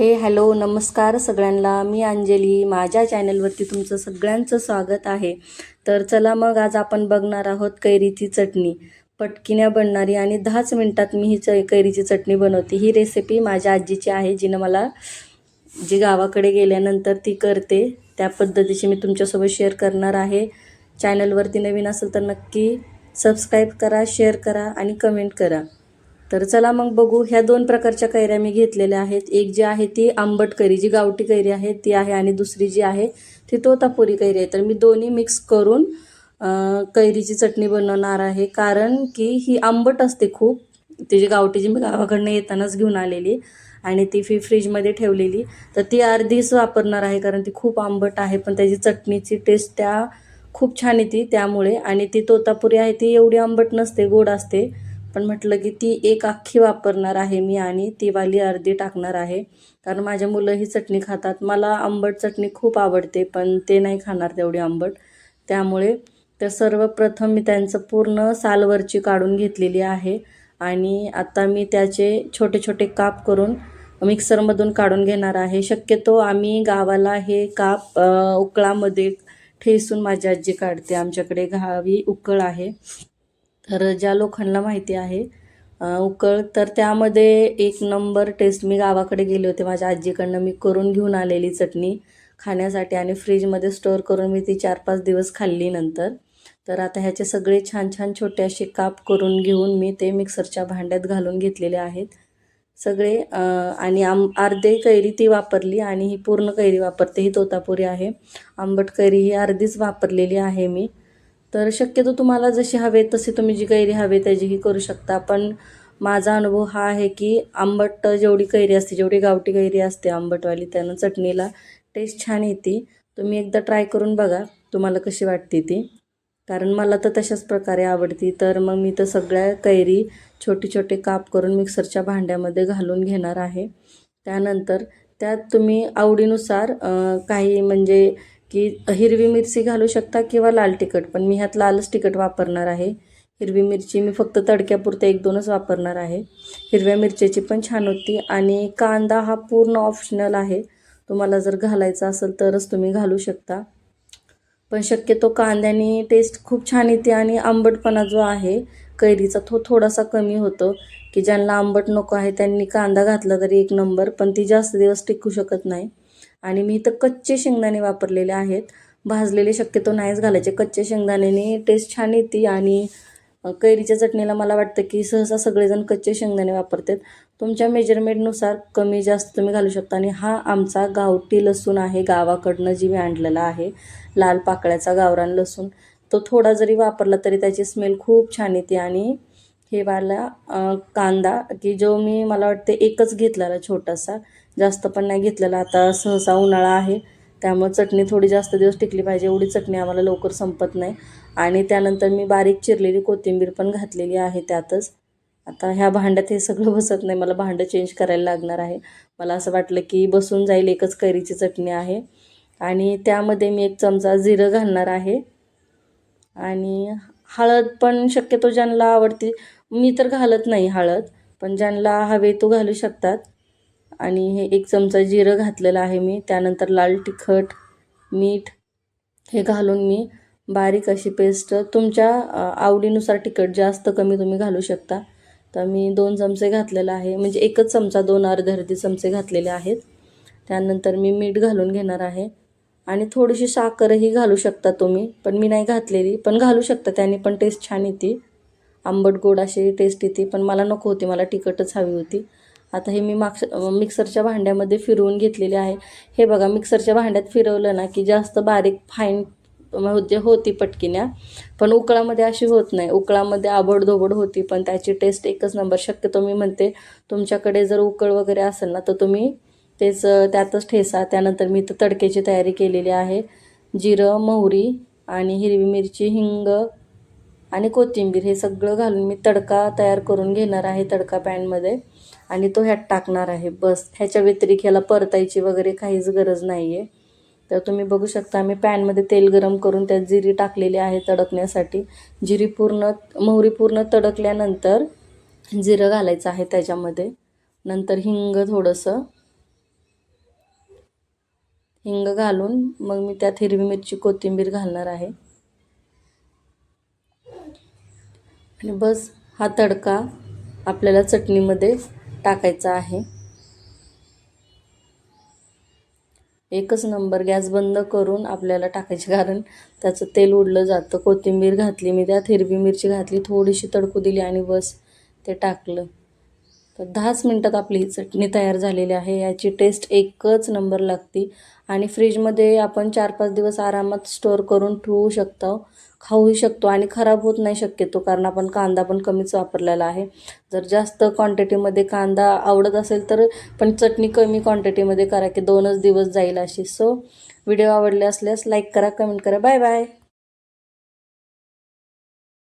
हे हॅलो नमस्कार सगळ्यांना. मी अंजली. माझ्या चॅनलवरती तुमचं सगळ्यांचं स्वागत आहे. तर चला मग आज आपण बघणार आहोत कैरीची चटणी. पटकिन्या बनणारी आणि दहाच मिनटात मी ही च कैरीची चटणी बनवते. ही रेसिपी माझ्या आजीची आहे. जिनं मला जी गावाकडे गेल्यानंतर ती करते. त्या पद्धतीची मी तुमच्यासोबत शेअर करणार आहे. चॅनलवरती नवीन असेल तर नक्की सबस्क्राईब करा शेअर करा आणि कमेंट करा. तर चला मग बघू. ह्या दोन प्रकारच्या कैऱ्या मी घेतलेल्या आहेत. एक जी आहे ती आंबट कैरी जी गावठी कैरी आहे ती आहे आणि दुसरी जी आहे ती तोतापुरी कैरी आहे. तर मी दोन्ही मिक्स करून कैरीची चटणी बनवणार आहे. कारण की ही आंबट असते खूप. ती जी गावठी जी मी गावाकडनं येतानाच घेऊन आलेली आणि ती फी फ्रीजमध्ये ठेवलेली. तर ती अर्धीच वापरणार आहे कारण ती खूप आंबट आहे पण त्याची चटणीची टेस्ट त्या खूप छान येते त्यामुळे. आणि ती तोतापुरी आहे ती एवढी आंबट नसते गोड असते. पण म्हटलं की ती एक अख्खी वापरणार आहे मी आणि ती वाली अर्धी टाकणार आहे. कारण माझ्या मुलं ही चटणी खातात. मला आंबट चटणी खूप आवडते पण ते नाही खाणार तेवढी आंबट. त्यामुळे तर सर्वप्रथम मी त्यांचं पूर्ण सालवरची काढून घेतलेली आहे आणि आता मी त्याचे छोटे छोटे काप करून मिक्सरमधून काढून घेणार आहे. शक्यतो आम्ही गावाला हे काप उकळामध्ये ठेसून माझी आजी काढते. आमच्याकडे गावी उकळ आहे. तर ज्या लोकांना माहिती आहे उकळ तर त्यामध्ये एक नंबर टेस्ट मी गावाकडे गेले होते. माझ्या आजीकडनं मी करून घेऊन आलेली चटणी खाण्यासाठी आणि फ्रीजमध्ये स्टोअर करून मी ती चार पाच दिवस खाल्ली नंतर. तर आता ह्याचे सगळे छान छान छोटे असे काप करून घेऊन मी ते मिक्सरच्या भांड्यात घालून घेतलेले आहेत. सगळे आणि आम अर्धे कैरी ती वापरली आणि ही पूर्ण कैरी वापरते. ही तोतापुरी आहे. आंबट कैरी ही अर्धीच वापरलेली आहे मी. तर शक्यतो तुम्हाला जशी हवे तशी तुम्ही जी कैरी हवे त्याचीही करू शकता. पण माझा अनुभव हा आहे की आंबट जेवढी कैरी असते जेवढी गावठी कैरी असते आंबटवाली त्यानं चटणीला टेस्ट छान येते. तुम्ही एकदा ट्राय करून बघा तुम्हाला कशी वाटते ती. कारण मला तर तशाच प्रकारे आवडती. तर मग मी तर सगळ्या कैरी छोटे छोटे काप करून मिक्सरच्या भांड्यामध्ये घालून घेणार आहे. त्यानंतर त्यात तुम्ही आवडीनुसार काही म्हणजे की हिरवी मिरची घालू शकता किंवा लाल तिखट पण मी ह्यात लालच तिखट वापरणार आहे. हिरवी मिरची मी फक्त तडक्यापुरते एक दोनच वापरणार आहे. हिरव्या मिरच्याची पण छान होती आणि कांदा हा पूर्ण ऑप्शनल आहे. तुम्हाला जर घालायचा असेल तरच तुम्ही घालू शकता. पण शक्यतो कांद्याने टेस्ट खूप छान येते आणि आंबटपणा जो आहे कैरीचा तो थोडासा कमी होतो. की ज्यांना आंबट नको आहे त्यांनी कांदा घातला तरी एक नंबर पण ती जास्त दिवस टिकू शकत नाही. आणि मी इथं कच्चे शेंगदाणे वापरलेले आहेत. भाजलेले शक्यतो नाहीच घालायचे. कच्चे शेंगदाण्याने टेस्ट छान येते आणि कैरीच्या चटणीला मला वाटतं की सहसा सगळेजण कच्चे शेंगदाणे वापरतात. तुमच्या मेजरमेंटनुसार कमी जास्त तुम्ही घालू शकता आणि हा आमचा गावठी लसूण आहे. गावाकडनं जी मी आणलेला आहे लाल पाकळ्याचा गावरान लसूण तो थोडा जरी वापरला तरी त्याची स्मेल खूप छान येते. आणि हे वाला कांदा की जो मी मला वाटते एकच घेतलेला छोटासा जास्त पण नाही घेतलेला. आता सहसा उन्हाळा आहे त्यामुळे चटणी थोडी जास्त दिवस टिकली पाहिजे. एवढी चटणी आम्हाला लवकर संपत नाही. आणि त्यानंतर मी बारीक चिरलेली कोथिंबीर पण घातलेली आहे त्यातच. आता ह्या भांड्यात हे सगळं बसत नाही. मला भांडं चेंज करायला लागणार आहे. मला असं वाटलं की बसून जाईल एकच कैरीची चटणी आहे. आणि त्यामध्ये मी एक चमचा जिरं घालणार आहे. आणि हळद पण शक्यतो ज्यांना आवडते मी तर घालत नाही हळद पण ज्यांना हवे तो घालू शकतात. आणि हे एक चमचा जिरं घातलेलं आहे मी. त्यानंतर लाल तिखट मीठ हे घालून मी बारीक अशी पेस्ट तुमच्या आवडीनुसार तिखट जास्त कमी तुम्ही घालू शकता. तर मी दोन चमचे घातलेलं आहे. म्हणजे एकच चमचा दोन अर्धे अर्धे चमचे घातलेले आहेत. त्यानंतर मी मीठ घालून घेणार आहे. आणि थोडीशी साखरही घालू शकता तुम्ही पण मी नाही घातलेली. पण घालू शकता त्याने पण टेस्ट छान येते. आंबट गोड अशी टेस्ट येते पण मला नको होती. मला तिखटच हवी होती. आता हे मी माक्स मिक्सरच्या भांड्यामध्ये फिरवून घेतलेले आहे. हे बघा मिक्सरच्या भांड्यात फिरवलं ना की जास्त बारीक फाईन म्हणजे होती पटकिन्या. पण उकळामध्ये अशी होत नाही. उकळामध्ये आबडधोबड होती पण त्याची टेस्ट एकच नंबर शक्यतो मी म्हणते तुमच्याकडे जर उकळ वगैरे असेल ना तर तुम्ही तेच त्यातच ठेसा. त्यानंतर मी इथं तडक्याची तयारी केलेली आहे. जिरं मोहरी आणि हिरवी मिरची हिंग आणि कोथिंबीर हे सगळं घालून मी तडका तयार करून घेणार आहे तडका पॅनमध्ये. आणि तो ह्यात टाकणार आहे. बस. ह्याच्या व्यतिरिक्त ह्याला परतायची वगैरे काहीच गरज नाही आहे तर तुम्ही बघू शकता आम्ही पॅनमध्ये तेल गरम करून त्यात जिरी टाकलेली आहे तडकण्यासाठी. जिरी पूर्ण मोहरी पूर्ण तडकल्यानंतर जिरं घालायचं आहे त्याच्यामध्ये. नंतर हिंग थोडंसं. हिंग घालून मग मी त्यात हिरवी मिरची कोथिंबीर घालणार आहे. आणि बस हा तडका आपल्याला चटणीमध्ये टाकायचा आहे. एकच नंबर गॅस बंद करून आपल्याला टाकायचे कारण त्याचं तेल उडलं जातं. कोथिंबीर घातली मी त्यात हिरवी मिरची घातली थोडीशी तडकू दिली आणि बस ते टाकलं. तर दहाच मिनटात आपली ही चटणी तयार झालेली आहे. याची टेस्ट एकच नंबर लागते. आणि फ्रीजमध्ये आपण चार पाच दिवस आरामात स्टोअर करून ठेवू शकतो खाऊही शकतो आणि खराब होत नाही शक्यतो कारण आपण कांदा पण कमीच वापरलेला आहे. जर जास्त क्वांटिटीमध्ये कांदा आवडत असेल तर पण चटणी कमी क्वांटिटीमध्ये करा की दोनच दिवस जाईल अशी. सो व्हिडिओ आवडले असल्यास लाईक करा कमेंट करा. Bye bye